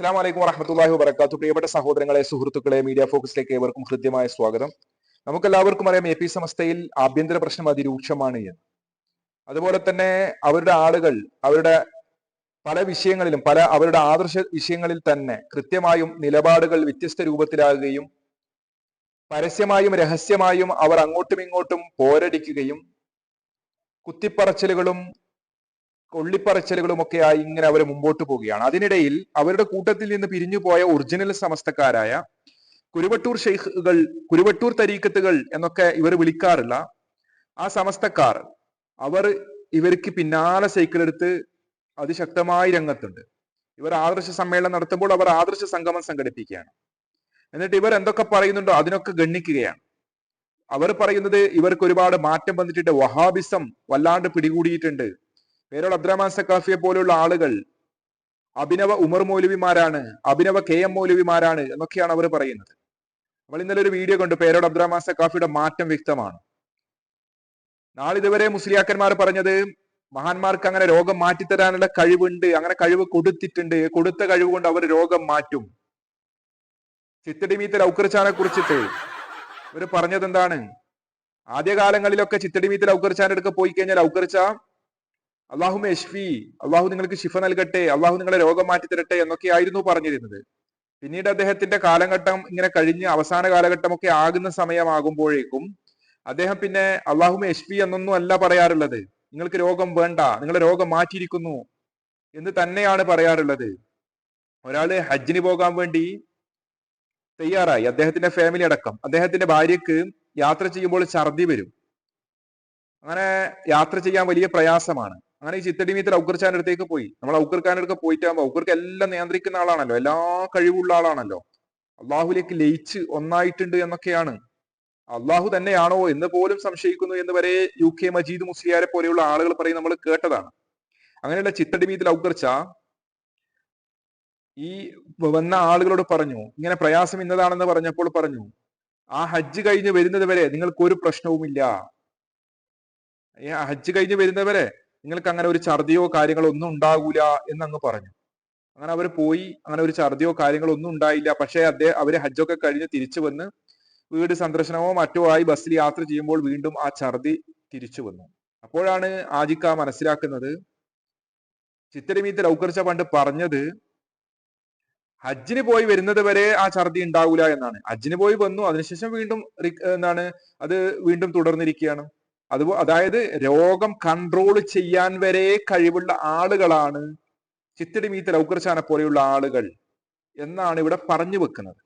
അസ്സാം വലൈക്കും വറഹമത്തല്ലാഹി വബർക്കാത്തു പ്രിയപ്പെട്ട സഹോദരങ്ങളെ സുഹൃത്തുക്കളെ മീഡിയ ഫോക്കസിലേക്ക് ഏവർക്കും ഹൃദ്യമായ സ്വാഗതം. നമുക്കെല്ലാവർക്കും അറിയാം എ പി സമസ്തയിൽ ആഭ്യന്തര പ്രശ്നം അതിരൂക്ഷമാണ് എന്ന്. അതുപോലെ തന്നെ അവരുടെ ആളുകൾ അവരുടെ പല വിഷയങ്ങളിലും പല അവരുടെ ആദർശ വിഷയങ്ങളിൽ തന്നെ കൃത്യമായും നിലപാടുകൾ വ്യത്യസ്ത രൂപത്തിലാകുകയും പരസ്യമായും രഹസ്യമായും അവർ അങ്ങോട്ടും ഇങ്ങോട്ടും പോരടിക്കുകയും കുത്തിപ്പറച്ചിലുകളും കൊള്ളിപ്പറച്ചിലുകളുമൊക്കെയായി ഇങ്ങനെ അവർ മുമ്പോട്ട് പോവുകയാണ്. അതിനിടയിൽ അവരുടെ കൂട്ടത്തിൽ നിന്ന് പിരിഞ്ഞു പോയ ഒറിജിനൽ സമസ്തക്കാരായ കുരുവട്ടൂർ ഷെയ്ഖുകൾ കുരുവട്ടൂർ തരീക്കത്തുകൾ എന്നൊക്കെ ഇവർ വിളിക്കാറില്ല. ആ സമസ്തക്കാർ അവർ ഇവർക്ക് പിന്നാലെ സൈക്കിൾ എടുത്ത് അതിശക്തമായി രംഗത്തുണ്ട്. ഇവർ ആദർശ സമ്മേളനം നടത്തുമ്പോൾ അവർ ആദർശ സംഗമം സംഘടിപ്പിക്കുകയാണ്. എന്നിട്ട് ഇവർ എന്തൊക്കെ പറയുന്നുണ്ടോ അതിനൊക്കെ ഗണ്ണിക്കുകയാണ്. അവർ പറയുന്നത് ഇവർക്ക് ഒരുപാട് മാറ്റം വന്നിട്ടുണ്ട്. വഹാബിസം വല്ലാണ്ട് പിടികൂടിയിട്ടുണ്ട്. പേരോട് അബ്ദുറഹ്മാൻ സക്കാഫിയെ പോലുള്ള ആളുകൾ അഭിനവ ഉമർ മൗലവിമാരാണ് അഭിനവ കെ എം മൗലവിമാരാണ് എന്നൊക്കെയാണ് അവർ പറയുന്നത്. നമ്മൾ ഇന്നലെ ഒരു വീഡിയോ കണ്ടു പേരോട് അബ്ദുറഹ്മാൻ സക്കാഫിയുടെ മാറ്റം വ്യക്തമാണ്. നാളിതുവരെ മുസ്ലിയാക്കന്മാർ പറഞ്ഞത് മഹാന്മാർക്ക് അങ്ങനെ രോഗം മാറ്റിത്തരാനുള്ള കഴിവുണ്ട് അങ്ങനെ കഴിവ് കൊടുത്തിട്ടുണ്ട് കൊടുത്ത കഴിവ് കൊണ്ട് അവർ രോഗം മാറ്റും. ചിത്തടിമീത്ത ലൗക്കർച്ചാനെ കുറിച്ചിട്ട് ഇവർ പറഞ്ഞത് എന്താണ് ആദ്യകാലങ്ങളിലൊക്കെ ചിത്തടിമീത്ത ലൗക്കർച്ചാന്റെ അടുക്ക പോയി കഴിഞ്ഞാൽ ലൗക്കർച്ച അള്ളാഹു മെഷ്ഫി അള്ളാഹു നിങ്ങൾക്ക് ശിഫ നൽകട്ടെ അള്ളാഹു നിങ്ങളെ രോഗം മാറ്റി തരട്ടെ എന്നൊക്കെ ആയിരുന്നു പറഞ്ഞിരുന്നത്. പിന്നീട് അദ്ദേഹത്തിന്റെ കാലഘട്ടം ഇങ്ങനെ കഴിഞ്ഞ് അവസാന കാലഘട്ടമൊക്കെ ആകുന്ന സമയമാകുമ്പോഴേക്കും അദ്ദേഹം പിന്നെ അള്ളാഹു മെഷ്ഫി എന്നൊന്നും അല്ല പറയാറുള്ളത്. നിങ്ങൾക്ക് രോഗം വേണ്ട നിങ്ങളെ രോഗം മാറ്റിയിരിക്കുന്നു എന്ന് തന്നെയാണ് പറയാറുള്ളത്. ഒരാൾ ഹജ്ജിന് പോകാൻ വേണ്ടി തയ്യാറായി. അദ്ദേഹത്തിന്റെ ഫാമിലി അടക്കം. അദ്ദേഹത്തിന്റെ ഭാര്യക്ക് യാത്ര ചെയ്യുമ്പോൾ ഛർദി വരും. അങ്ങനെ യാത്ര ചെയ്യാൻ വലിയ പ്രയാസമാണ്. അങ്ങനെ ഈ ചിത്തടിമീത്തിൽ ഔക്കർച്ചാന്റെ അടുത്തേക്ക് പോയി. നമ്മൾ ഔക്കർ ഖാന്റെ അടുത്ത് പോയിട്ടാകുമ്പോൾ ഔക്കർക്ക് എല്ലാം നിയന്ത്രിക്കുന്ന ആളാണല്ലോ. എല്ലാ കഴിവുള്ള ആളാണല്ലോ. അള്ളാഹുലേക്ക് ലയിച്ച് ഒന്നായിട്ടുണ്ട് എന്നൊക്കെയാണ്. അള്ളാഹു തന്നെയാണോ എന്ന് പോലും സംശയിക്കുന്നു എന്ന് വരെ യു കെ മജീദ് മുസ്ലിയാരെ പോലെയുള്ള ആളുകൾ പറയും നമ്മൾ കേട്ടതാണ്. അങ്ങനെയുള്ള ചിത്തടിമീത്തിൽ ഔക്കർച്ച ഈ വന്ന ആളുകളോട് പറഞ്ഞു ഇങ്ങനെ പ്രയാസം ഇന്നതാണെന്ന് പറഞ്ഞപ്പോൾ പറഞ്ഞു ആ ഹജ്ജ് കഴിഞ്ഞ് വരുന്നത് വരെ നിങ്ങൾക്ക് ഒരു പ്രശ്നവുമില്ല ഹജ്ജ് കഴിഞ്ഞ് വരുന്നവരെ നിങ്ങൾക്ക് അങ്ങനെ ഒരു ഛർദിയോ കാര്യങ്ങളോ ഒന്നും ഉണ്ടാകൂല എന്ന് അങ്ങ് പറഞ്ഞു. അങ്ങനെ അവർ പോയി അങ്ങനെ ഒരു ഛർദിയോ കാര്യങ്ങളോ ഒന്നും ഉണ്ടായില്ല. പക്ഷേ അദ്ദേഹം അവർ ഹജ്ജൊക്കെ കഴിഞ്ഞ് തിരിച്ചു വന്ന് വീട് സന്ദർശനമോ മറ്റോ ആയി ബസ്സിൽ യാത്ര ചെയ്യുമ്പോൾ വീണ്ടും ആ ഛർദി തിരിച്ചു വന്നു. അപ്പോഴാണ് ആജിക്ക മനസ്സിലാക്കുന്നത് ചിത്തരമീത്ത് ലൗക്കർച്ച പണ്ട് പറഞ്ഞത് ഹജ്ജിന് പോയി വരുന്നത് വരെ ആ ഛർദി ഉണ്ടാവൂല എന്നാണ്. ഹജ്ജിന് പോയി വന്നു അതിനുശേഷം വീണ്ടും എന്താണ് അത് വീണ്ടും തുടർന്നിരിക്കുകയാണ്. അതുപോ അതായത് രോഗം കൺട്രോൾ ചെയ്യാൻ വരെ കഴിവുള്ള ആളുകളാണ് ചിത്തിടിമീത്ത ലൗക്കർച്ചാനെ പോലെയുള്ള ആളുകൾ എന്നാണ് ഇവിടെ പറഞ്ഞു വെക്കുന്നത്.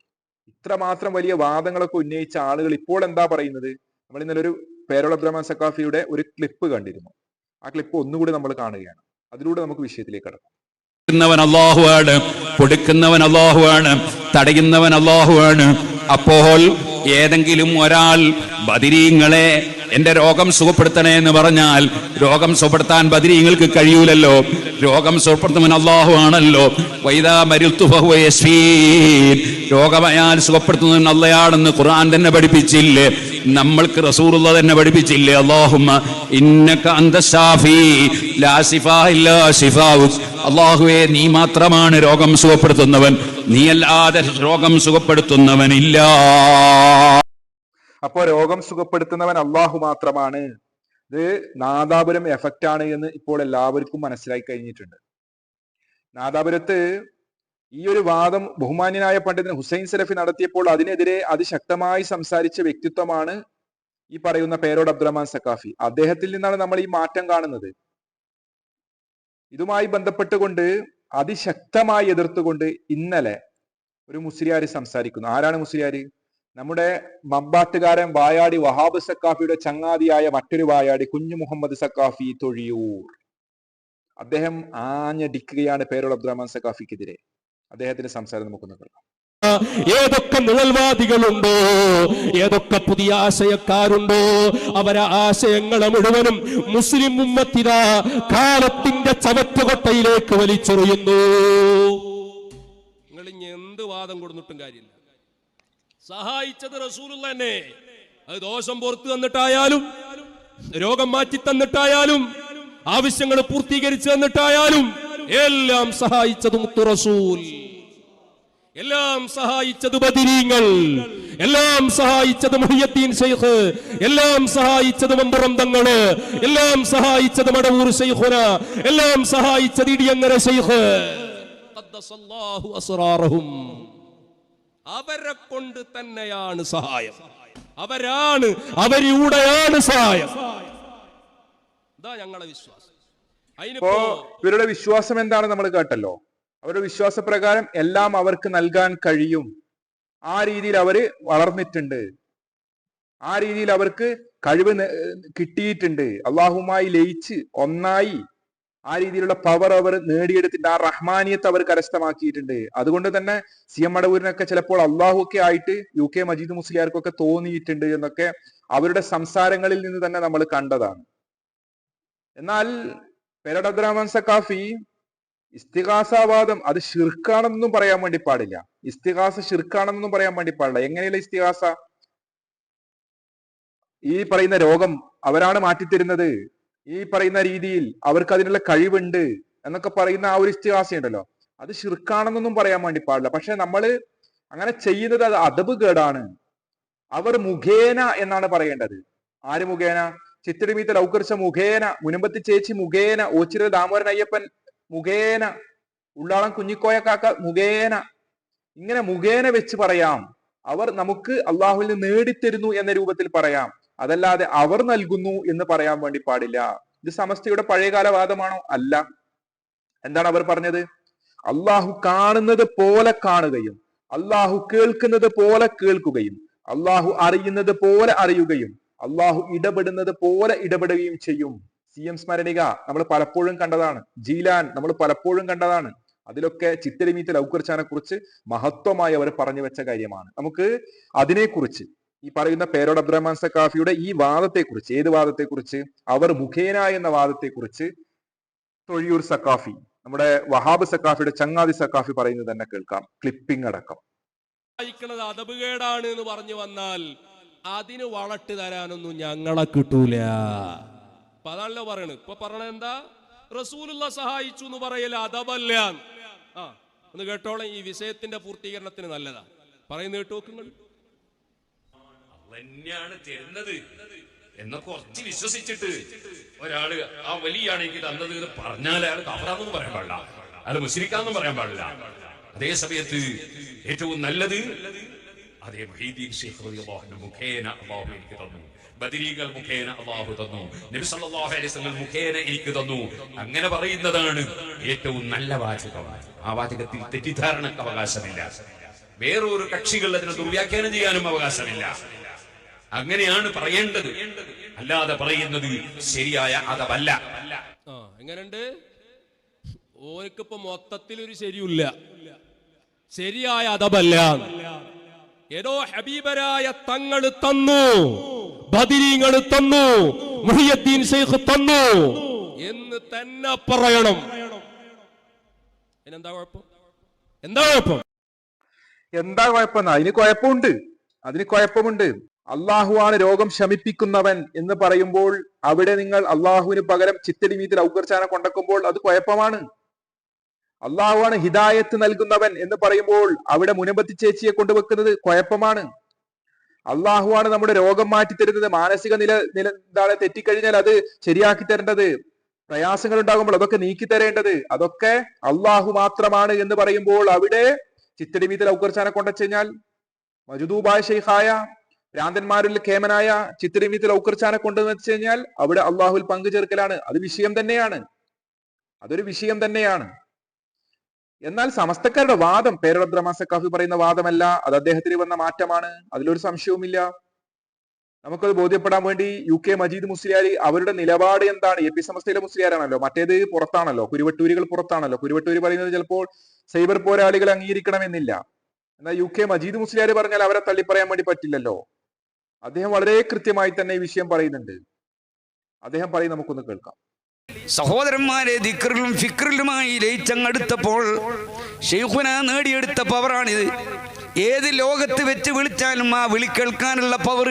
ഇത്രമാത്രം വലിയ വാദങ്ങളൊക്കെ ഉന്നയിച്ച ആളുകൾ ഇപ്പോൾ എന്താ പറയുന്നത്? നമ്മൾ ഇന്നലെ ഒരു പേരോള ബ്രഹ്മ സക്കാഫിയുടെ ഒരു ക്ലിപ്പ് കണ്ടിരുന്നു. ആ ക്ലിപ്പ് ഒന്നുകൂടി നമ്മൾ കാണുകയാണ്. അതിലൂടെ നമുക്ക് വിഷയത്തിലേക്ക് കടക്കാം. ക്കുന്നവൻ അള്ളാഹുവാണ് കൊടുക്കുന്നവൻ അള്ളാഹുവാണ് തടയുന്നവൻ അള്ളാഹുവാണ് അപ്പോൾ ഏതെങ്കിലും ഒരാൾ ബദിരീങ്ങളെ എന്റെ രോഗം സുഖപ്പെടുത്തണേ എന്ന് പറഞ്ഞാൽ രോഗം സുഖപ്പെടുത്താൻ ബദിരീങ്ങൾക്ക് കഴിയൂലല്ലോ. രോഗം സുഖപ്പെടുത്തുന്നവൻ അള്ളാഹു ആണല്ലോ. വൈദാ രോഗമയാൽ സുഖപ്പെടുത്തുന്നവൻ അള്ളയാണെന്ന് ഖുർആൻ തന്നെ പഠിപ്പിച്ചില്ലേ? നമ്മൾക്ക് റസൂറുള്ള തന്നെ പഠിപ്പിച്ചില്ലേ? അള്ളാഹുമ്മ ഇന്നക അന്ത ഷാഫി ലാ അള്ളാഹുവെ നീ മാത്രമാണ് രോഗം സുഖപ്പെടുത്തുന്നവൻ. നീയല്ലാതെ രോഗം സുഖപ്പെടുത്തുന്നവനില്ല. അപ്പോ രോഗം സുഖപ്പെടുത്തുന്നവൻ അള്ളാഹു മാത്രമാണ്. ഇത് നാദാപുരം എഫക്റ്റ് ആണ് എന്ന് ഇപ്പോൾ എല്ലാവർക്കും മനസ്സിലായി കഴിഞ്ഞിട്ടുണ്ട്. നാദാപുരത്ത് ഈ ഒരു വാദം ബഹുമാന്യനായ പണ്ഡിതൻ ഹുസൈൻ സലഫി നടത്തിയപ്പോൾ അതിനെതിരെ അതിശക്തമായി സംസാരിച്ച വ്യക്തിത്വമാണ് ഈ പറയുന്ന പേരോട് അബ്ദുറഹ്മാൻ സക്കാഫി അദ്ദേഹത്തിൽ നിന്നാണ് നമ്മൾ ഈ മാറ്റം കാണുന്നത്. ഇതുമായി ബന്ധപ്പെട്ടുകൊണ്ട് അതിശക്തമായി എതിർത്തുകൊണ്ട് ഇന്നലെ ഒരു മുസ്ലിയാർ സംസാരിക്കുന്നു. ആരാണ് മുസ്ലിയാർ നമ്മുടെ മമ്പാട്ടുകാരൻ വായാടി വഹാബ് സക്കാഫിയുടെ ചങ്ങാതിയായ മറ്റൊരു വായാടി കുഞ്ഞു മുഹമ്മദ് സക്കാഫി തൊഴിയൂർ. അദ്ദേഹം ആഞ്ഞടിക്കുകയാണ് പേരോട് അബ്ദുറഹ്മാൻ സക്കാഫിക്കെതിരെ അദ്ദേഹത്തിന്റെ സംസാരം നമുക്കൊന്ന് കേൾക്കാം. ഏതൊക്കെ നിഴൽവാദികളുണ്ടോ? ഏതൊക്കെ പുതിയ ആശയക്കാരുണ്ടോ? അവരെ ആശയങ്ങളെ മുഴുവനും മുസ്ലിം ഉമ്മത്തിത കാലത്തിന്റെ ചവറ്റുകൊട്ടയിലേക്ക് വലിച്ചെറിയുന്നു. നിങ്ങൾ ഇനി എന്ത് വാദം കൊടുത്തിട്ടും കാര്യമില്ല. സഹായിച്ചത് റസൂലുള്ള തന്നെ. അത് ദോഷം പുറത്തു തന്നിട്ടായാലും രോഗം മാറ്റി തന്നിട്ടായാലും ആവശ്യങ്ങൾ പൂർത്തീകരിച്ചു തന്നിട്ടായാലും എല്ലാം സഹായിച്ചത് റസൂൽ. എല്ലാം സഹായിച്ചത് ബദിരീങ്ങൾ. എല്ലാം സഹായിച്ചത് മുഹിയദ്ദീൻ ഷെയ്ഖ് എല്ലാം സഹായിച്ചത് മമ്പുറം തങ്ങൾ എല്ലാം സഹായിച്ചത് മടവൂർ ഷെയ്ഖുന എല്ലാം സഹായിച്ചത് ഇടിയങ്ങര ഷെയ്ഖ്. അവരെ കൊണ്ട് തന്നെയാണ് സഹായം. അവരാണ് അവരിലൂടെയാണ് സഹായം. ഇതാ ഞങ്ങളുടെ വിശ്വാസം. ഇവരുടെ വിശ്വാസം എന്താണ് നമ്മൾ കേട്ടല്ലോ. അവരുടെ വിശ്വാസപ്രകാരം എല്ലാം അവർക്ക് നൽകാൻ കഴിയും. ആ രീതിയിൽ അവർ വളർന്നിട്ടുണ്ട്. ആ രീതിയിൽ അവർക്ക് കഴിവ് കിട്ടിയിട്ടുണ്ട്. അള്ളാഹുമായി ലയിച്ച് ഒന്നായി ആ രീതിയിലുള്ള പവർ അവർ നേടിയെടുത്തിട്ട് ആ റഹ്മാനിയത്ത് അവർ കരസ്ഥമാക്കിയിട്ടുണ്ട്. അതുകൊണ്ട് തന്നെ സി എം മടവൂരിനൊക്കെ ചിലപ്പോൾ അള്ളാഹു ഒക്കെ ആയിട്ട് യു കെ മജീദ് മുസ്ലിയാർക്കൊക്കെ തോന്നിയിട്ടുണ്ട് എന്നൊക്കെ അവരുടെ സംസാരങ്ങളിൽ നിന്ന് തന്നെ നമ്മൾ കണ്ടതാണ്. എന്നാൽ പെരഡ് അബ്ദുറഹ്മാൻ സക്കാഫി ഇസ്തിഹാസവാദം അത് ഷിർക്കാണെന്നൊന്നും പറയാൻ വേണ്ടി പാടില്ല. ഇസ്തിഹാസ ഷിർക്കാണെന്നൊന്നും പറയാൻ വേണ്ടി പാടില്ല. എങ്ങനെയുള്ള ഇസ്തിഹാസ? ഈ പറയുന്ന രോഗം അവരാണ് മാറ്റിത്തരുന്നത്. ഈ പറയുന്ന രീതിയിൽ അവർക്ക് അതിനുള്ള കഴിവുണ്ട് എന്നൊക്കെ പറയുന്ന ആ ഒരു ഇസ്തിഹാസ ഉണ്ടല്ലോ അത് ഷിർക്കാണെന്നൊന്നും പറയാൻ വേണ്ടി പാടില്ല. പക്ഷെ നമ്മൾ അങ്ങനെ ചെയ്യുന്നത് അത് അതബ് കേടാണ്. അവർ മുഖേന എന്നാണ് പറയേണ്ടത്. ആര് മുഖേന? ചിത്തിടിമീത്ത ലൗകർഷ മുഖേന മുനമ്പത്തി ചേച്ചി മുഖേന ഓച്ചിര ദാമോരൻ അയ്യപ്പൻ മുഖേന ഉള്ളാളം കുഞ്ഞിക്കോയ കാക്ക മുഖേന. ഇങ്ങനെ മുഖേന വെച്ച് പറയാം. അവർ നമുക്ക് അള്ളാഹുവിൽ നേടിത്തരുന്നു എന്ന രൂപത്തിൽ പറയാം. അതല്ലാതെ അവർ നൽകുന്നു എന്ന് പറയാൻ വേണ്ടി പാടില്ല. ഇത് സമസ്തയുടെ പഴയകാല വാദമാണോ? അല്ല. എന്താണ് അവർ പറഞ്ഞത്? അള്ളാഹു കാണുന്നത് പോലെ കാണുകയും അള്ളാഹു കേൾക്കുന്നത് പോലെ കേൾക്കുകയും അള്ളാഹു അറിയുന്നത് പോലെ അറിയുകയും അള്ളാഹു ഇടപെടുന്നത് പോലെ ഇടപെടുകയും ചെയ്യും. സി എം സ്മരണിക നമ്മൾ പലപ്പോഴും കണ്ടതാണ്. ജീലാൻ നമ്മൾ പലപ്പോഴും കണ്ടതാണ്. അതിലൊക്കെ ചിത്തരിമീത്ത ലൗക്കർച്ചാനെ കുറിച്ച് മഹത്വമായി അവർ പറഞ്ഞു വെച്ച കാര്യമാണ്. നമുക്ക് അതിനെക്കുറിച്ച് ഈ പറയുന്ന പേരോട് അബ്ദുറഹ്മാൻ സക്കാഫിയുടെ ഈ വാദത്തെക്കുറിച്ച് ഏത് വാദത്തെക്കുറിച്ച്? അവർ മുഖേന എന്ന വാദത്തെക്കുറിച്ച് തൊഴിയൂർ സക്കാഫി നമ്മുടെ വഹാബ് സക്കാഫിയുടെ ചങ്ങാതി സക്കാഫി പറയുന്നത് തന്നെ കേൾക്കാം. ക്ലിപ്പിംഗ് അടക്കം. വായിക്കുന്നത് അതപുകേടാണ് എന്ന് പറഞ്ഞു വന്നാൽ അതിന് വളട്ട് തരാനൊന്നും ഞങ്ങളെ കിട്ടൂല. അപ്പൊ അതാണല്ലോ പറയണത്. ഇപ്പൊ പറയണത് എന്താ? റസൂലുള്ള സഹായിച്ചു എന്ന് പറയല അതവല്ല ആ ഒന്ന് കേട്ടോളെ ഈ വിഷയത്തിന്റെ പൂർത്തീകരണത്തിന് നല്ലതാ. പറയുന്ന കേട്ടു നോക്കുങ്ങൾ തന്നെയാണ് തരുന്നത്. എന്നെ കുറച്ച് വിശ്വസിച്ചിട്ട് ഒരാൾ ആ വലിയാണ് എനിക്ക് തന്നത് എന്ന് പറഞ്ഞാൽ അയാൾ കവറാന്നും പറയാൻ പാടില്ല. അയാൾ മുസ്ലിക്കാന്നും പറയാൻ പാടില്ല. അതേ സമയത്ത് ഏറ്റവും നല്ലത് അതേ മുഹീദീൻ ഷെയ്ഖ് റളിയല്ലാഹു മുഖേന അല്ലാഹു എനിക്ക് തന്നു. ബദരീകൾ മുഖേന അല്ലാഹു തന്നു. നബി സല്ലല്ലാഹു അലൈഹി വസല്ലം മുഖേന എനിക്ക് തന്നു. അങ്ങനെ പറയുന്നതാണ് ഏറ്റവും നല്ല വാചകം. ആ വാചകത്തിൽ തെറ്റിദ്ധാരണക്ക് അവകാശമില്ല. വേറൊരു കക്ഷികൾ അതിനെ ദുർവ്യാഖ്യാനം ചെയ്യാനും അവകാശമില്ല. അങ്ങനെയാണ് പറയേണ്ടത്. അല്ലാതെ പറയുന്നത് ശരിയായ അതവല്ല. ആ എങ്ങനെയുണ്ട്? ഓർക്കിപ്പോ മൊത്തത്തിൽ ഒരു ശരിയില്ല ശരിയായ അതപല്ല ഏതോ ഹബീബരായ തങ്ങൾ തന്നു. ബദിരീങ്ങൾ തന്നു. മുഹിയദ്ദീൻ ഷെയ്ഖ് തന്നു. എന്ന് തന്നെ പറയണം. എന്താ കുഴപ്പം? എന്താ കുഴപ്പം? എന്താ കുഴപ്പം? അതിന് കുഴപ്പമുണ്ട്. അതിന് കുഴപ്പമുണ്ട്. അള്ളാഹുവാണ് രോഗം ശമിപ്പിക്കുന്നവൻ എന്ന് പറയുമ്പോൾ അവിടെ നിങ്ങൾ അള്ളാഹുവിന് പകരം ചിത്തടിമീത്തിൽ ഔഗർച്ചാനം കൊണ്ടക്കുമ്പോൾ അത് കുഴപ്പമാണ്. അള്ളാഹുവാണ് ഹിദായത്ത് നൽകുന്നവൻ എന്ന് പറയുമ്പോൾ അവിടെ മുനമ്പത്തി ചേച്ചിയെ കൊണ്ടുവെക്കുന്നത് കുഴപ്പമാണ്. അള്ളാഹുവാണ് നമ്മുടെ രോഗം മാറ്റി തരുന്നത്. മാനസിക നില നില എന്താണ് തെറ്റിക്കഴിഞ്ഞാൽ അത് ശരിയാക്കി തരേണ്ടത്. പ്രയാസങ്ങൾ ഉണ്ടാകുമ്പോൾ അതൊക്കെ നീക്കി തരേണ്ടത്. അതൊക്കെ അള്ളാഹു മാത്രമാണ് എന്ന് പറയുമ്പോൾ അവിടെ ചിത്തടിമീത്തിൽ ഔക്കർച്ചാനെ കൊണ്ടുവച്ചുകഴിഞ്ഞാൽ മജുദൂബായ ഷെയ്ഖായ ഭ്രാന്തന്മാരിൽ കേമനായ ചിത്തടിമീത്തിൽ ഔക്കർച്ചാനെ കൊണ്ടുവന്ന് കഴിഞ്ഞാൽ അവിടെ അള്ളാഹുൽ പങ്കു ചേർക്കലാണ് അത് വിഷയം തന്നെയാണ്. അതൊരു വിഷയം തന്നെയാണ്. എന്നാൽ സമസ്തക്കാരുടെ വാദം പേരബ്രഹ്മ സക്കാഫി പറയുന്ന വാദമല്ല. അത് അദ്ദേഹത്തിന് വന്ന മാറ്റമാണ്. അതിലൊരു സംശയവുമില്ല. നമുക്കത് ബോധ്യപ്പെടാൻ വേണ്ടി യു കെ മജീദ് മുസ്ലിയാരി അവരുടെ നിലപാട് എന്താണ്? എ പി സമസ്തയിലെ മുസ്ലിയാരാണല്ലോ. മറ്റേത് പുറത്താണല്ലോ. കുരുവട്ടൂരികൾ പുറത്താണല്ലോ. കുരുവട്ടൂര് പറയുന്നത് ചിലപ്പോൾ സൈബർ പോരാളികൾ അംഗീകരിക്കണമെന്നില്ല. എന്നാൽ യു കെ മജീദ് മുസ്ലിയാർ പറഞ്ഞാൽ അവരെ തള്ളിപ്പറയാൻ വേണ്ടി പറ്റില്ലല്ലോ. അദ്ദേഹം വളരെ കൃത്യമായി തന്നെ ഈ വിഷയം പറയുന്നുണ്ട്. അദ്ദേഹം പറയും നമുക്കൊന്ന് കേൾക്കാം. സഹോദരന്മാരെ ദിക്റിലും ഫിക്റിലുമായി ലയിച്ചങ്ങടുത്തപ്പോൾ ഷെയ്ഖുന നേടിയെടുത്ത പവറാണിത്. ഏത് ലോകത്ത് വെച്ച് വിളിച്ചാലും ആ വിളി കേൾക്കാനുള്ള പവർ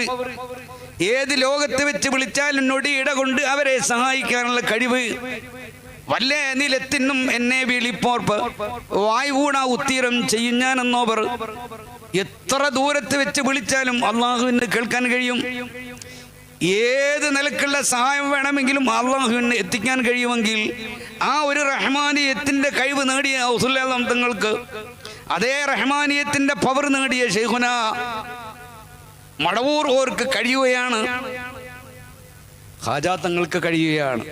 ഏത് ലോകത്ത് വെച്ച് വിളിച്ചാലും നൊടിയിട കൊണ്ട് അവരെ സഹായിക്കാനുള്ള കഴിവ്. വല്ല നിലത്തിനും എന്നെ വിളിപ്പോർപ്പ്. വായുകൂടാ ഉത്തീരം ചെയ്യും ഞാനെന്നോവർ. എത്ര ദൂരത്ത് വെച്ച് വിളിച്ചാലും അള്ളാഹുവിന് കേൾക്കാൻ കഴിയും. ഏത് നിലക്കുള്ള സഹായം വേണമെങ്കിലും അള്ളാഹുവിന് എത്തിക്കാൻ കഴിയുമെങ്കിൽ ആ ഒരു റഹ്മാനിയത്തിന്റെ കഴിവ് നേടിയ ഔസുല്ലാം തങ്ങൾക്ക് അതേ റഹ്മാനിയത്തിന്റെ പവർ നേടിയ ഷെയ്ഖുന മടവൂർ ഓർക്ക് കഴിയുകയാണ്. ഹാജാത്തങ്ങൾക്ക് കഴിയുകയാണ്.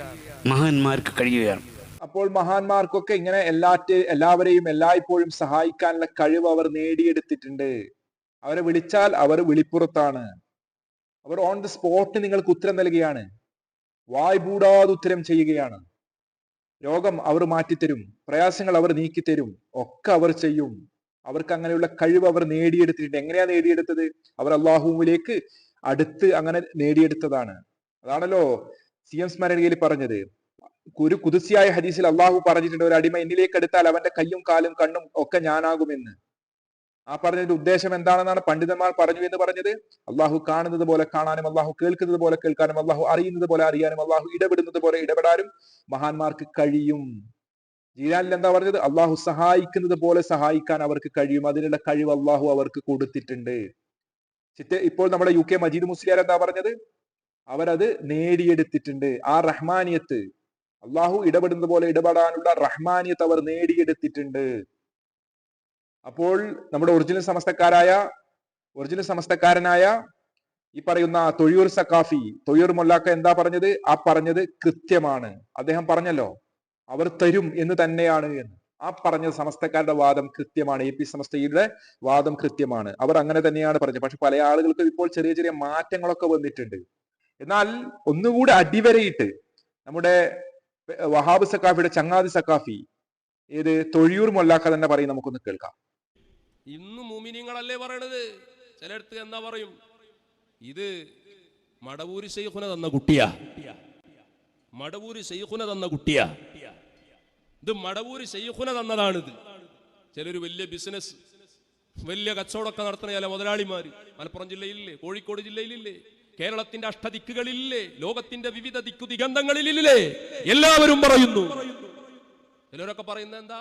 മഹാന്മാർക്ക് കഴിയുകയാണ്. അപ്പോൾ മഹാന്മാർക്കൊക്കെ ഇങ്ങനെ എല്ലാറ്റ് എല്ലാവരെയും എല്ലായ്പ്പോഴും സഹായിക്കാനുള്ള കഴിവ് അവർ നേടിയെടുത്തിട്ടുണ്ട്. അവരെ വിളിച്ചാൽ അവർ വിളിപ്പുറത്താണ്. അവർ ഓൺ ദി സ്പോട്ട് നിങ്ങൾക്ക് ഉത്തരം നൽകുകയാണ്. വായ്പൂടാതെ ഉത്തരം ചെയ്യുകയാണ്. രോഗം അവർ മാറ്റിത്തരും. പ്രയാസങ്ങൾ അവർ നീക്കിത്തരും. ഒക്കെ അവർ ചെയ്യും. അവർക്ക് അങ്ങനെയുള്ള കഴിവ് അവർ നേടിയെടുത്തിട്ടുണ്ട്. എങ്ങനെയാ നേടിയെടുത്തത്? അവർ അള്ളാഹുവിലേക്ക് അടുത്ത് അങ്ങനെ നേടിയെടുത്തതാണ്. അതാണല്ലോ സി എം സ്മരണയിൽ പറഞ്ഞത്. ഒരു കുതിസിയായ ഹദീസിൽ അള്ളാഹു പറഞ്ഞിട്ടുണ്ട്. ഒരു അടിമ എന്നിലേക്ക് എടുത്താൽ അവന്റെ കയ്യും കാലും കണ്ണും ഒക്കെ ഞാനാകുമെന്ന്. ആ പറഞ്ഞതിന്റെ ഉദ്ദേശം എന്താണെന്നാണ് പണ്ഡിതന്മാർ പറഞ്ഞു എന്ന് പറഞ്ഞത്? അള്ളാഹു കാണുന്നത് പോലെ കാണാനും അള്ളാഹു കേൾക്കുന്നത് പോലെ കേൾക്കാനും അള്ളാഹു അറിയുന്നത് പോലെ അറിയാനും അള്ളാഹു ഇടപെടുന്നത് പോലെ ഇടപെടാനും മഹാന്മാർക്ക് കഴിയും. ജീലാലിൽ എന്താ പറഞ്ഞത്? അള്ളാഹു സഹായിക്കുന്നത് പോലെ സഹായിക്കാൻ അവർക്ക് കഴിയും. അതിനുള്ള കഴിവ് അള്ളാഹു അവർക്ക് കൊടുത്തിട്ടുണ്ട്. ചിറ്റ ഇപ്പോൾ നമ്മുടെ യു കെ മജീദ് മുസ്ലിയാർ എന്താ പറഞ്ഞത്? അവരത് നേടിയെടുത്തിട്ടുണ്ട്. ആ റഹ്മാനിയത്ത് അള്ളാഹു ഇടപെടുന്നത് പോലെ ഇടപെടാനുള്ള റഹ്മാനിയത്ത് അവർ നേടിയെടുത്തിട്ടുണ്ട്. അപ്പോൾ നമ്മുടെ ഒറിജിനൽ സമസ്തക്കാരായ ഒറിജിനൽ സമസ്തക്കാരനായ ഈ പറയുന്ന തൊഴിയൂർ സക്കാഫി തൊഴിയൂർ മൊല്ലാക്ക എന്താ പറഞ്ഞത്? ആ പറഞ്ഞത് കൃത്യമാണ്. അദ്ദേഹം പറഞ്ഞല്ലോ അവർ തരും എന്ന് തന്നെയാണ് എന്ന്. ആ പറഞ്ഞ സമസ്തക്കാരുടെ വാദം കൃത്യമാണ്. എ പി സമസ്തയുടെ വാദം കൃത്യമാണ്. അവർ അങ്ങനെ തന്നെയാണ് പറഞ്ഞത്. പക്ഷെ പല ആളുകൾക്കും ഇപ്പോൾ ചെറിയ ചെറിയ മാറ്റങ്ങളൊക്കെ വന്നിട്ടുണ്ട്. എന്നാൽ ഒന്നുകൂടി അടിവരയിട്ട് നമ്മുടെ വഹാബ് സക്കാഫിയുടെ ചങ്ങാതി സക്കാഫി ഏത്? തൊഴിയൂർ മൊല്ലാക്ക തന്നെ പറയും നമുക്കൊന്ന് കേൾക്കാം. ഇന്ന് മുമിനിങ്ങളല്ലേ പറയണത്? ചിലടത്ത് എന്താ പറയും? ഇത് മടവൂരി ശൈഖുന തന്ന കുട്ടിയാ. മടവൂരി ശൈഖുന തന്ന കുട്ടിയാ. ഇത് മടവൂരി ശൈഖുന തന്നതാണിത്. ചിലര് വലിയ ബിസിനസ് വലിയ കച്ചവടമൊക്കെ നടത്തുന്ന ചില മുതലാളിമാര്. മലപ്പുറം ജില്ലയിലില്ലേ കോഴിക്കോട് ജില്ലയിലില്ലേ കേരളത്തിന്റെ അഷ്ടദിക്കുകളിലില്ലേ ലോകത്തിന്റെ വിവിധ ദിക്കു ദിഗന്ധങ്ങളിലില്ലേ എല്ലാവരും പറയുന്നു. ചിലരൊക്കെ പറയുന്നത് എന്താ?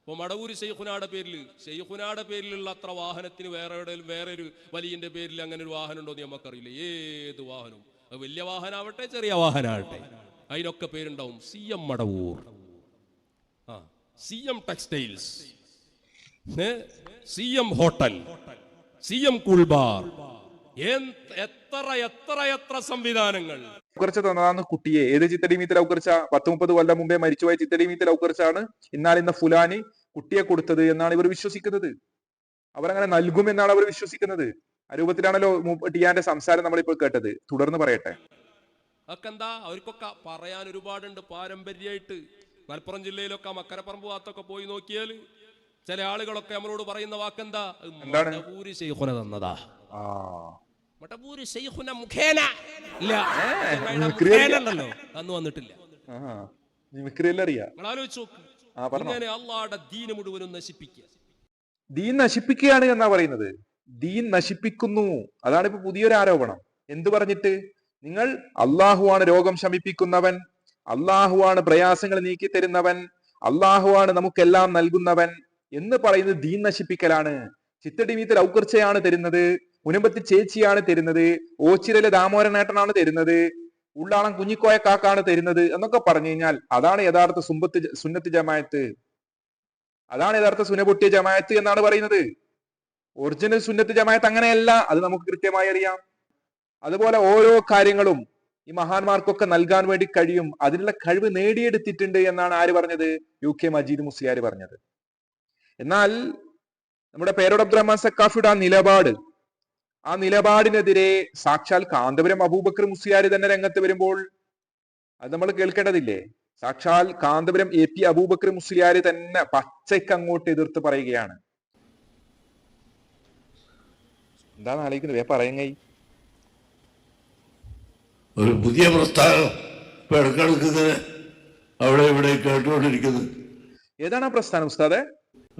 ഇപ്പൊ മടവൂര് ഷെയ്ഖുനാടെ പേരിൽ ഷെയ്ഖുനാടെ പേരിലുള്ള അത്ര വാഹനത്തിന് വേറെ വേറെ ഒരു വലിയന്റെ പേരിൽ അങ്ങനെ ഒരു വാഹനം ഉണ്ടോ എന്ന് നമുക്കറിയില്ല ഏത് വാഹനവും. അത് വലിയ വാഹനാവട്ടെ ചെറിയ വാഹനാവട്ടെ. അതിനൊക്കെ പേരുണ്ടാവും സി എം മടവൂർ. ആ C M textiles. C M hotel. C M cool bar. എത്ര എത്ര എത്ര സംവിധാനങ്ങൾ? ലൗക്കർച്ച തന്നതാണ് കുട്ടിയെ. ഏത് ചിത്തടിമീത്ത് ലൗക്കർച്ച പത്ത് മുപ്പത് കൊല്ലം മുമ്പേ മരിച്ചുപോയ ചിത്തടിമീത്ത് ലൗക്കർച്ചാണ് ഇന്നാലിന്ന ഫുലാനി കുട്ടിയെ കൊടുത്തത് എന്നാണ് ഇവർ വിശ്വസിക്കുന്നത്. അവരങ്ങനെ നൽകും എന്നാണ് അവർ വിശ്വസിക്കുന്നത്. ആ രൂപത്തിലാണല്ലോ ടിയാന്റെ സംസാരം നമ്മളിപ്പോൾ കേട്ടത്. തുടർന്ന് പറയട്ടെ. അതൊക്കെ എന്താ അവർക്കൊക്കെ പറയാൻ ഒരുപാടുണ്ട് പാരമ്പര്യമായിട്ട്. മലപ്പുറം ജില്ലയിലൊക്കെ മക്കരപ്പറമ്പ് ഭാഗത്തൊക്കെ പോയി നോക്കിയാൽ ചില ആളുകളൊക്കെ നമ്മളോട് പറയുന്ന വാക്കെന്താ? തന്നതാ. ശൈഖുന മുഖേന. ഇല്ല. ചങ്ങായിടെ മുഖേന ഉണ്ടല്ലോ അന്ന് വന്നിട്ടില്ല. ഇങ്ങനെ അള്ളാടെ ദീന് മുഴുവനും നശിപ്പിക്കുക. ദീൻ നശിപ്പിക്കുകയാണ് എന്നാ പറയുന്നത്. ദീൻ നശിപ്പിക്കുന്നു. അതാണ് ഇപ്പൊ പുതിയൊരു ആരോപണം. എന്ത് പറഞ്ഞിട്ട്? നിങ്ങൾ അള്ളാഹുവാണ് രോഗം ശമിപ്പിക്കുന്നവൻ. അള്ളാഹുവാണ് പ്രയാസങ്ങൾ നീക്കി തരുന്നവൻ അള്ളാഹുവാണ് നമുക്കെല്ലാം നൽകുന്നവൻ എന്ന് പറയുന്നത് ദീൻ നശിപ്പിക്കലാണ്. ചിത്തടിമീത്ത് ലൗക്കർച്ചയാണ് തരുന്നത്. മുനമ്പത്തി ചേച്ചിയാണ് തരുന്നത് ഓച്ചിരൽ ദാമോരനേട്ടനാണ് തരുന്നത് ഉള്ളാളം കുഞ്ഞിക്കോയ കാക്കാണ് തരുന്നത് എന്നൊക്കെ പറഞ്ഞു കഴിഞ്ഞാൽ അതാണ് യഥാർത്ഥ സുമ്പത്ത് സുന്നത്ത് ജമായത്ത്. അതാണ് യഥാർത്ഥ സുനപൊട്ടിയ ജമായത്ത് എന്നാണ് പറയുന്നത്. ഒറിജിനൽ സുന്നത്ത് ജമായത്ത് അങ്ങനെയല്ല അത് നമുക്ക് കൃത്യമായി അറിയാം. അതുപോലെ ഓരോ കാര്യങ്ങളും ഈ മഹാന്മാർക്കൊക്കെ നൽകാൻ വേണ്ടി കഴിയും. അതിനുള്ള കഴിവ് നേടിയെടുത്തിട്ടുണ്ട് എന്നാണ് ആര് പറഞ്ഞത്? യു കെ മജീദ് മുസ്ലിയാർ പറഞ്ഞത്. എന്നാൽ നമ്മുടെ പേരോട് അബ്ദുറഹ്മാൻ സക്കാഫിയുടെ ആ നിലപാട് ആ നിലപാടിനെതിരെ സാക്ഷാൽ കാന്തപുരം അബൂബക്കർ മുസ്ലിയാർ തന്നെ രംഗത്ത് വരുമ്പോൾ അത് നമ്മൾ കേൾക്കേണ്ടതില്ലേ? സാക്ഷാൽ കാന്തപുരം എ പി അബൂബക്കർ മുസ്ലിയാർ തന്നെ പച്ചയ്ക്ക് അങ്ങോട്ട് എതിർത്ത് പറയുകയാണ്. എന്താണ് ആലോചിക്കുന്നത്? വേ പറയുങ്ങൈ ഒരു പുതിയ പ്രസ്ഥാനം ഇടക്കിടക്ക് അവിടെ ഇവിടെ കേട്ടുകൊണ്ടിരിക്കുന്നത് ഏതാണ് ആ പ്രസ്ഥാനം ഉസ്താദേ?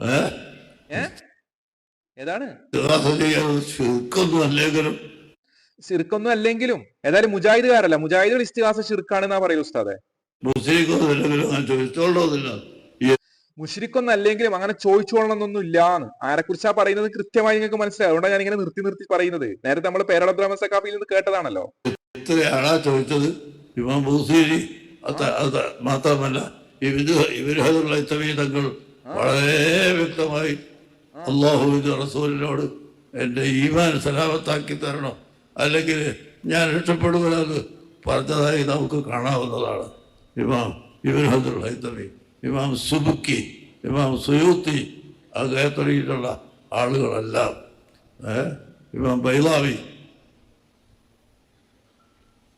ഏ? ഏ? ഏതാണ്? ശുക്കൊന്നും അല്ലെങ്കിലും ഏതായാലും മുജാഹിദുകാരല്ല. മുജാഹിദുകൾ ഇസ്തിഹാസ ഷിർക്കാണെന്നാ പറയൂ ഉസ്താദെ. മുഷിരിക്കൊന്നും അല്ലെങ്കിലും അങ്ങനെ ചോദിച്ചോളണമെന്നൊന്നും ഇല്ലാന്ന് ആരെ കുറിച്ചാ പറയുന്നത് കൃത്യമായി നിങ്ങൾക്ക് മനസ്സിലായി. അതുകൊണ്ടാണ് ഞാൻ ഇങ്ങനെ നിർത്തി നിർത്തി പറയുന്നത്. നേരത്തെ നമ്മൾ പേരടബ്രാഹ്മൺ സക്കാഫിയിൽ നിന്ന് കേട്ടതാണല്ലോ. എത്രയാളാ ചോദിച്ചത്? ഇമാം ബൂസീരി മാത്രമല്ല ഇവർ ഇവരുള്ള തങ്ങൾ വളരെ വ്യക്തമായി അള്ളാഹുവിന്റെ റസൂലിനോട് എന്റെ ഈമാൻ സലാമത്താക്കി തരണം? അല്ലെങ്കിൽ ഞാൻ രക്ഷപ്പെടുമെന്ന് പറഞ്ഞതായി നമുക്ക് കാണാവുന്നതാണ്. ഇമാം ഇബിൻ ഹദുൽ ഹൈത്തമി ഇമാം സുബുക്കി ഇമാം സുയൂത്തി അദ്ദേഹത്തിലുള്ള ആളുകളെല്ലാം. ഇമാം ബൈലാവി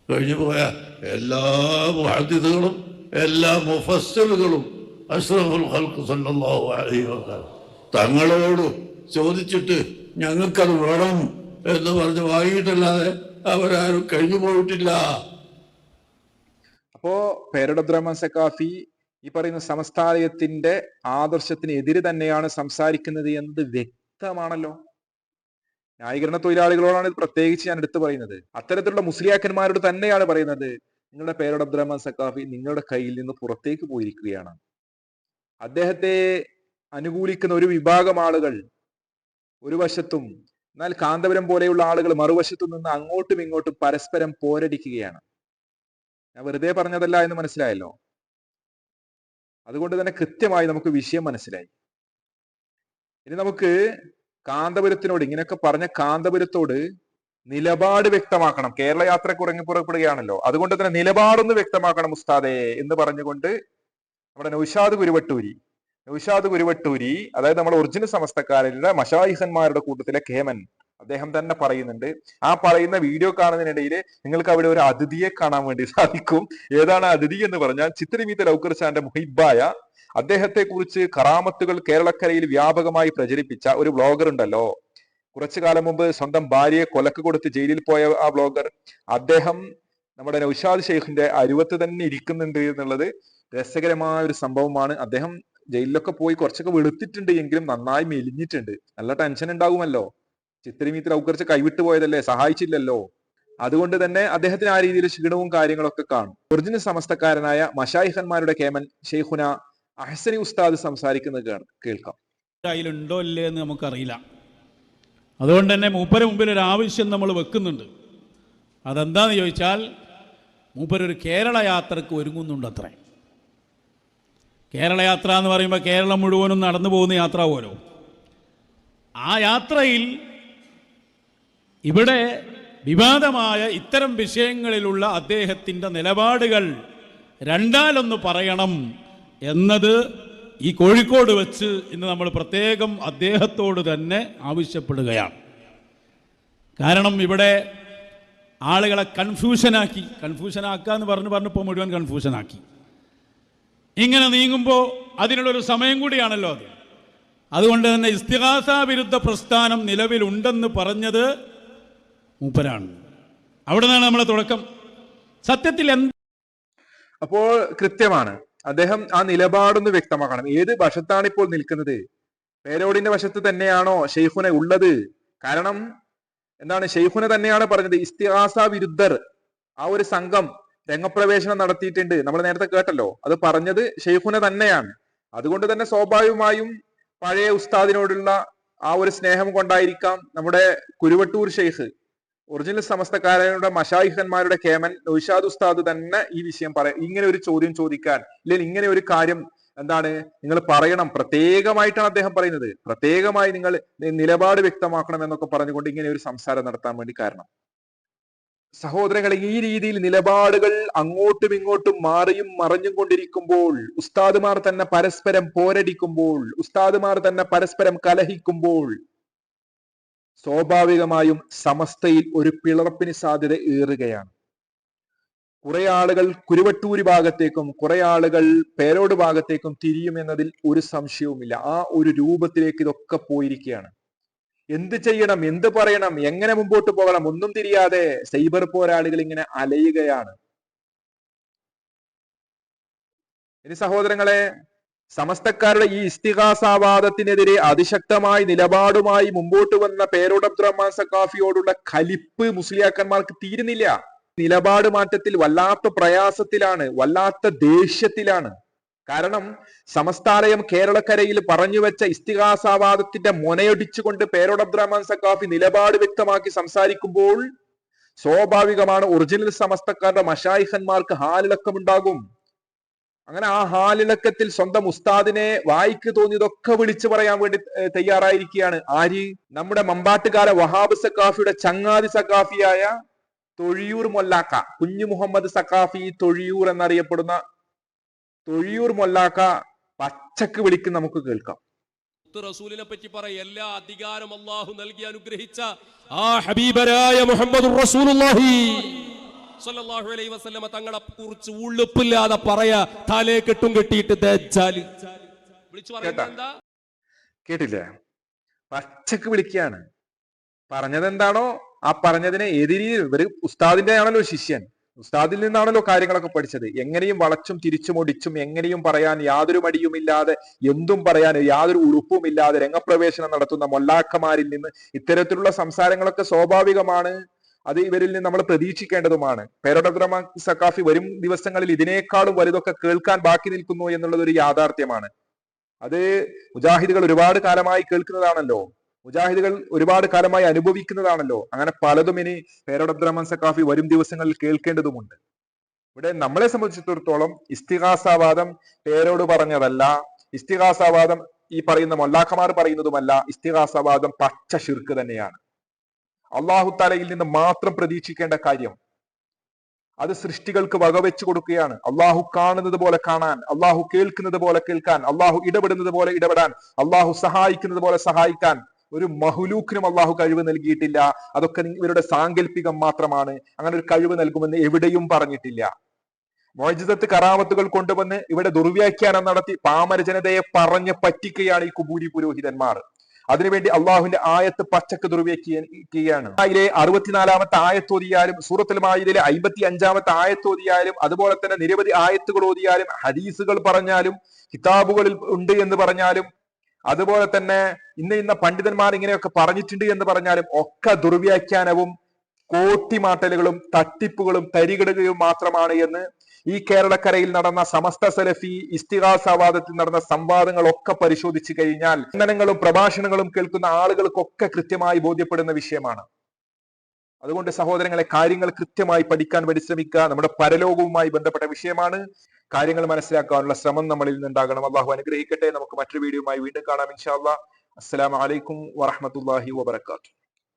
കഴിഞ്ഞു പോയ എല്ലാ മുഹദ്ദിദുകളും എല്ലാ മുഫസ്സലുകളും അഷ്റഫുൽ ഖൽഖ് സല്ലല്ലാഹു അലൈഹി വസല്ലം. തങ്ങളോട് ചോദിച്ചിട്ട് ഞങ്ങൾക്കത് വേണം എന്ന് പറഞ്ഞ് വാങ്ങിയിട്ടല്ലാതെ അവരാരും കഴിഞ്ഞു പോയിട്ടില്ല അപ്പോ പേരടദ്രമസക്കാഫി സക്കാഫി ഈ പറയുന്ന സമസ്താലയത്തിന്റെ ആദർശത്തിന് എതിര് തന്നെയാണ് സംസാരിക്കുന്നത് എന്നത് വ്യക്തമാണല്ലോ. ന്യായീകരണ തൊഴിലാളികളോടാണ് ഇത് പ്രത്യേകിച്ച് ഞാൻ എടുത്തു പറയുന്നത്. അത്തരത്തിലുള്ള മുസ്ലിയാക്കന്മാരോട് തന്നെയാണ് പറയുന്നത് നിങ്ങളുടെ പേരോട് അബ്ദുറഹ്മാൻ സക്കാഫി നിങ്ങളുടെ കയ്യിൽ നിന്ന് പുറത്തേക്ക് പോയിരിക്കുകയാണ്. അദ്ദേഹത്തെ അനുകൂലിക്കുന്ന ഒരു വിഭാഗം ആളുകൾ ഒരു വശത്തും എന്നാൽ കാന്തപുരം പോലെയുള്ള ആളുകൾ മറുവശത്തു നിന്ന് അങ്ങോട്ടും ഇങ്ങോട്ടും പരസ്പരം പോരടിക്കുകയാണ്. ഞാൻ വെറുതെ പറഞ്ഞതല്ല എന്ന് മനസ്സിലായല്ലോ? അതുകൊണ്ട് തന്നെ കൃത്യമായി നമുക്ക് വിഷയം മനസ്സിലായി. ഇനി നമുക്ക് കാന്തപുരത്തിനോട് ഇങ്ങനെയൊക്കെ പറഞ്ഞ കാന്തപുരത്തോട് നിലപാട് വ്യക്തമാക്കണം. കേരള യാത്രയ്ക്ക് ഉറങ്ങി പുറപ്പെടുകയാണല്ലോ. അതുകൊണ്ട് തന്നെ നിലപാടൊന്ന് വ്യക്തമാക്കണം ഉസ്താദേ എന്ന് പറഞ്ഞുകൊണ്ട് നമ്മുടെ നൗഷാദ് കുരുവട്ടൂരി നൗഷാദ് കുരുവട്ടൂരി അതായത് നമ്മുടെ ഒറിജിനൽ സമസ്തക്കാരുടെ മഷായിഹന്മാരുടെ കൂട്ടത്തിലെ കേമൻ അദ്ദേഹം തന്നെ പറയുന്നുണ്ട്. ആ പറയുന്ന വീഡിയോ കാണുന്നതിനിടയിൽ നിങ്ങൾക്ക് അവിടെ ഒരു അതിഥിയെ കാണാൻ വേണ്ടി സാധിക്കും. ഏതാണ് അതിഥി എന്ന് പറഞ്ഞാൽ ചിത്രമീത്ത ലൗക്കർ ഖാന്റെ മുഹിബായ. അദ്ദേഹത്തെ കുറിച്ച് കറാമത്തുകൾ കേരളക്കരയിൽ വ്യാപകമായി പ്രചരിപ്പിച്ച ഒരു ബ്ലോഗർ ഉണ്ടല്ലോ. കുറച്ചു കാലം മുമ്പ് സ്വന്തം ഭാര്യയെ കൊലക്ക് കൊടുത്ത് ജയിലിൽ പോയ ആ ബ്ലോഗർ. അദ്ദേഹം നമ്മുടെ നൗഷാദ് ഷെയ്ഖിന്റെ അരുവത്ത് തന്നെ ഇരിക്കുന്നുണ്ട് എന്നുള്ളത് രസകരമായ ഒരു സംഭവമാണ്. അദ്ദേഹം ജയിലിലൊക്കെ പോയി കുറച്ചൊക്കെ വെളുത്തിട്ടുണ്ട് എങ്കിലും നന്നായി മെലിഞ്ഞിട്ടുണ്ട്. നല്ല ടെൻഷൻ ഉണ്ടാകുമല്ലോ ചിത്രമീത്തിൽ ഔക്കറിച്ച് കൈവിട്ടു പോയതല്ലേ? സഹായിച്ചില്ലല്ലോ. അതുകൊണ്ട് തന്നെ അദ്ദേഹത്തിന് ആ രീതിയിൽ ക്ഷീണവും കാര്യങ്ങളൊക്കെ കാണും. ഒറിജിനൽ സമസ്തക്കാരനായ മഷായിഹന്മാരുടെ കേമൻ ഷെയ്ഖുന അഹസനി ഉസ്താദ് സംസാരിക്കുന്നത് കേൾക്കാം. അതിലുണ്ടോ ഇല്ലേ എന്ന് നമുക്കറിയില്ല. അതുകൊണ്ട് തന്നെ മൂപ്പര് മുമ്പിൽ ഒരു ആവശ്യം നമ്മൾ വെക്കുന്നുണ്ട്. അതെന്താന്ന് ചോദിച്ചാൽ മൂപ്പരൊരു കേരള യാത്രയ്ക്ക് ഒരുങ്ങുന്നുണ്ട് അത്രേ കേരള യാത്ര എന്ന് പറയുമ്പോൾ കേരളം മുഴുവനും നടന്നു പോകുന്ന യാത്ര പോലോ ആ യാത്രയിൽ ഇവിടെ വിവാദമായ ഇത്തരം വിഷയങ്ങളിലുള്ള അദ്ദേഹത്തിന്റെ നിലപാടുകൾ രണ്ടാലൊന്ന് പറയണം എന്നത് ഈ കോഴിക്കോട് വെച്ച് ഇന്ന് നമ്മൾ പ്രത്യേകം അദ്ദേഹത്തോട് തന്നെ ആവശ്യപ്പെടുകയാണ്. കാരണം ഇവിടെ ആളുകളെ കൺഫ്യൂഷനാക്കി കൺഫ്യൂഷനാക്കുക എന്ന് പറഞ്ഞ് പറഞ്ഞപ്പോൾ മുഴുവൻ കൺഫ്യൂഷനാക്കി ഇങ്ങനെ നീങ്ങുമ്പോൾ അതിനുള്ളൊരു സമയം കൂടിയാണല്ലോ അത്. അതുകൊണ്ട് തന്നെ ഇസ്തിഹാസ വിരുദ്ധ പ്രസ്ഥാനം നിലവിലുണ്ടെന്ന് പറഞ്ഞത് മൂപ്പരാണ്. അവിടെ നിന്നാണ് നമ്മളെ തുടക്കം. സത്യത്തിൽ എന്ത് അപ്പോൾ കൃത്യമാണ്. അദ്ദേഹം ആ നിലപാടൊന്ന് വ്യക്തമാക്കണം. ഏത് വശത്താണ് ഇപ്പോൾ നിൽക്കുന്നത്? പേരോടിന്റെ വശത്ത് തന്നെയാണോ ഷെയ്ഖുനെ ഉള്ളത്? കാരണം എന്താണ് ഷെയ്ഖുനെ തന്നെയാണ് പറഞ്ഞത്? ഇസ്തിഹാസ വിരുദ്ധർ ആ ഒരു സംഘം രംഗപ്രവേശനം നടത്തിയിട്ടുണ്ട്. നമ്മൾ നേരത്തെ കേട്ടല്ലോ. അത് പറഞ്ഞത് ഷെയ്ഖുന തന്നെയാണ്. അതുകൊണ്ട് തന്നെ സ്വാഭാവികമായും പഴയ ഉസ്താദിനോടുള്ള ആ ഒരു സ്നേഹം കൊണ്ടായിരിക്കാം നമ്മുടെ കുരുവട്ടൂർ ഷെയ്ഖ്. ഒറിജിനൽ സമസ്തക്കാരുടെ മഷായിഹന്മാരുടെ കേമൻ നൗഷാദ് ഉസ്താദ് തന്നെ ഈ വിഷയം പറ ഇങ്ങനെ ഒരു ചോദ്യം ചോദിക്കാൻ അല്ലെങ്കിൽ ഇങ്ങനെ ഒരു കാര്യം എന്താണ് നിങ്ങൾ പറയണം. പ്രത്യേകമായിട്ടാണ് അദ്ദേഹം പറയുന്നത്. പ്രത്യേകമായി നിങ്ങൾ നിലപാട് വ്യക്തമാക്കണം എന്നൊക്കെ പറഞ്ഞുകൊണ്ട് ഇങ്ങനെ ഒരു സംസാരം നടത്താൻ വേണ്ടി കാരണം. സഹോദരങ്ങളെ ഈ രീതിയിൽ നിലപാടുകൾ അങ്ങോട്ടും ഇങ്ങോട്ടും മാറിയും മറഞ്ഞും കൊണ്ടിരിക്കുമ്പോൾ ഉസ്താദുമാർ തന്നെ പരസ്പരം പോരടിക്കുമ്പോൾ ഉസ്താദുമാർ തന്നെ പരസ്പരം കലഹിക്കുമ്പോൾ സ്വാഭാവികമായും സമസ്തയിൽ ഒരു പിളർപ്പിന് സാധ്യത ഏറുകയാണ്. കുറെ ആളുകൾ കുരുവട്ടൂര് ഭാഗത്തേക്കും കുറെ ആളുകൾ പേരോട് ഭാഗത്തേക്കും തിരിയുമെന്നതിൽ ഒരു സംശയവുമില്ല. ആ ഒരു രൂപത്തിലേക്ക് ഇതൊക്കെ പോയിരിക്കുകയാണ്. എന്ത് ചെയ്യണം എന്ത് പറയണം എങ്ങനെ മുമ്പോട്ട് പോകണം ഒന്നും തിരിയാതെ സൈബർ പോരാളികൾ ഇങ്ങനെ അലയുകയാണ്. ഇനി സഹോദരങ്ങളെ സമസ്തക്കാരുടെ ഈ ഇസ്തിഹാസാവാദത്തിനെതിരെ അതിശക്തമായി നിലപാടുമായി മുമ്പോട്ട് വന്ന പേരോട് അബ്ദുറഹ്മാൻ സക്കാഫിയോടുള്ള കലിപ്പ് മുസ്ലിയാക്കന്മാർക്ക് തീരുന്നില്ല. നിലപാട് മാറ്റത്തിൽ വല്ലാത്ത പ്രയാസത്തിലാണ് വല്ലാത്ത ദേഷ്യത്തിലാണ്. കാരണം സമസ്താലയം കേരളക്കരയിൽ പറഞ്ഞു വെച്ച ഇസ്തിഹാസാവാദത്തിന്റെ മുനയൊടിച്ചുകൊണ്ട് പേരോട് അബ്ദുറഹ്മാൻ സക്കാഫി നിലപാട് വ്യക്തമാക്കി സംസാരിക്കുമ്പോൾ സ്വാഭാവികമാണ് ഒറിജിനൽ സമസ്തക്കാരുടെ മഷായിഖന്മാർക്ക് ഹാലിളക്കമുണ്ടാകും. അങ്ങനെ ആ ഹാലിളക്കത്തിൽ സ്വന്തം ഉസ്താദിനെ വായിക്ക് തോന്നിയതൊക്കെ വിളിച്ചു പറയാൻ വേണ്ടി തയ്യാറായിരിക്കുകയാണ്. ആര്? നമ്മുടെ മമ്പാട്ടുകാല വഹാബ് സക്കാഫിയുടെ ചങ്ങാതി സക്കാഫിയായ തൊഴിയൂർ മൊല്ലാക്ക. കുഞ്ഞു മുഹമ്മദ് സക്കാഫി തൊഴിയൂർ എന്നറിയപ്പെടുന്ന തൊഴിയൂർ മൊല്ലാക്ക പച്ചക്ക് വിളിക്കും നമുക്ക് കേൾക്കാം. റസൂലിനെ പറ്റി പറയ. എല്ലാ അധികാരം അള്ളാഹു നൽകി അനുഗ്രഹിച്ച ആ ഹബീബരായ മുഹമ്മദ് റസൂലുള്ളാഹി സ്വല്ലല്ലാഹു അലൈഹി വസല്ലമ തങ്ങളെ കുറിച്ച് ഉള്ളുപ്പില്ലാതെ പറയാ തലേ കെട്ടും കെട്ടിയിട്ട് ദജ്ജാൽ വിളിച്ചു പറയുന്നത് എന്താ? കേട്ടില്ലേ? പച്ചക്ക് വിളിക്കുകയാണ് പറഞ്ഞത് എന്താണോ ആ പറഞ്ഞതിനെ എതിരി ഇവർ ഉസ്താദിന്റെ ആണല്ലോ ശിഷ്യൻ. ഉസ്താദിൽ നിന്നാണല്ലോ കാര്യങ്ങളൊക്കെ പഠിച്ചത്. എങ്ങനെയും വളച്ചും തിരിച്ചും ഒടിച്ചും എങ്ങനെയും പറയാൻ യാതൊരു മടിയുമില്ലാതെ എന്തും പറയാൻ യാതൊരു ഉളുപ്പുമില്ലാതെ രംഗപ്രവേശനം നടത്തുന്ന മൊല്ലാക്കമാരിൽ നിന്ന് ഇത്തരത്തിലുള്ള സംസാരങ്ങളൊക്കെ സ്വാഭാവികമാണ്. അത് ഇവരിൽ നിന്ന് നമ്മൾ പ്രതീക്ഷിക്കേണ്ടതുമാണ്. പേരോഡബ്രഹ്മാൻ സക്കാഫി വരും ദിവസങ്ങളിൽ ഇതിനേക്കാളും വലുതൊക്കെ കേൾക്കാൻ ബാക്കി നിൽക്കുന്നു എന്നുള്ളത് ഒരു യാഥാർത്ഥ്യമാണ്. അത് മുജാഹിദുകൾ ഒരുപാട് കാലമായി കേൾക്കുന്നതാണല്ലോ. മുജാഹിദുകൾ ഒരുപാട് കാലമായി അനുഭവിക്കുന്നതാണല്ലോ. അങ്ങനെ പലതും ഇനി പേരോട് സക്കാഫി വരും ദിവസങ്ങളിൽ കേൾക്കേണ്ടതുമുണ്ട്. ഇവിടെ നമ്മളെ സംബന്ധിച്ചിടത്തോളം ഇസ്തിഹാസാവാദം പേരോട് പറഞ്ഞതല്ല. ഇസ്തിഹാസാവാദം ഈ പറയുന്ന മൊല്ലാഖമാർ പറയുന്നതുമല്ല. ഇസ്തിഹാസാവാദം പച്ച ഷിർക്ക് തന്നെയാണ്. അള്ളാഹു തലയിൽ നിന്ന് മാത്രം പ്രതീക്ഷിക്കേണ്ട കാര്യം അത് സൃഷ്ടികൾക്ക് വകവെച്ചു കൊടുക്കുകയാണ്. അള്ളാഹു കാണുന്നത് പോലെ കാണാൻ അള്ളാഹു കേൾക്കുന്നത് പോലെ കേൾക്കാൻ അള്ളാഹു ഇടപെടുന്നത് പോലെ ഇടപെടാൻ അള്ളാഹു സഹായിക്കുന്നത് പോലെ സഹായിക്കാൻ ഒരു മഹുലൂക്കിനും അള്ളാഹു കഴിവ് നൽകിയിട്ടില്ല. അതൊക്കെ ഇവരുടെ സാങ്കല്പികം മാത്രമാണ്. അങ്ങനെ ഒരു കഴിവ് നൽകുമെന്ന് എവിടെയും പറഞ്ഞിട്ടില്ല. മോജിതത്ത് കറാമത്തുകൾ കൊണ്ടുവന്ന് ഇവിടെ ദുർവ്യാഖ്യാനം നടത്തി പാമര ജനതയെ പറഞ്ഞ് പറ്റിക്കുകയാണ് ഈ കുബൂരി പുരോഹിതന്മാർ. അതിനുവേണ്ടി അള്ളാഹുവിന്റെ ആയത്ത് പച്ചക്ക് ദുർവ്യാഖ്യാണ് അതിലെ അറുപത്തിനാലാമത്തെ ആയത്തോതിയാലും സൂറത്തിൽ മായിലെ അമ്പത്തി അഞ്ചാമത്തെ ആയത്തോതിയാലും അതുപോലെ തന്നെ നിരവധി ആയത്തുകൾ ഓതിയാലും ഹദീസുകൾ പറഞ്ഞാലും കിതാബുകളിൽ ഉണ്ട് എന്ന് പറഞ്ഞാലും അതുപോലെ തന്നെ ഇന്ന ഇന്ന പണ്ഡിതന്മാർ ഇങ്ങനെയൊക്കെ പറഞ്ഞിട്ടുണ്ട് എന്ന് പറഞ്ഞാലും ഒക്കെ ദുർവ്യാഖ്യാനവും കോട്ടിമാട്ടലുകളും തട്ടിപ്പുകളും തരികിടുകയും മാത്രമാണ് എന്ന് ഈ കേരളക്കരയിൽ നടന്ന സമസ്ത സലഫി ഇസ്തിഹാസവാദത്തിൽ നടന്ന സംവാദങ്ങളൊക്കെ പരിശോധിച്ചു കഴിഞ്ഞാൽ ഇന്ധനങ്ങളും പ്രഭാഷണങ്ങളും കേൾക്കുന്ന ആളുകൾക്കൊക്കെ കൃത്യമായി ബോധ്യപ്പെടുന്ന വിഷയമാണ്. അതുകൊണ്ട് സഹോദരങ്ങളെ കാര്യങ്ങൾ കൃത്യമായി പഠിക്കാൻ പരിശ്രമിക്കുക നമ്മുടെ പരലോകവുമായി ബന്ധപ്പെട്ട വിഷയമാണ്. കാര്യങ്ങൾ മനസ്സിലാക്കാനുള്ള ശ്രമം നമ്മളിൽ നിന്നുണ്ടാകണം. അള്ളാഹു അനുഗ്രഹിക്കട്ടെ. നമുക്ക് മറ്റൊരു വീഡിയോയുമായി വീണ്ടും കാണാം ഇൻഷാ അള്ളാഹ് അസ്സലാമു അലൈക്കും വറഹ്മത്തുള്ളാഹി വബറകാതുഹു.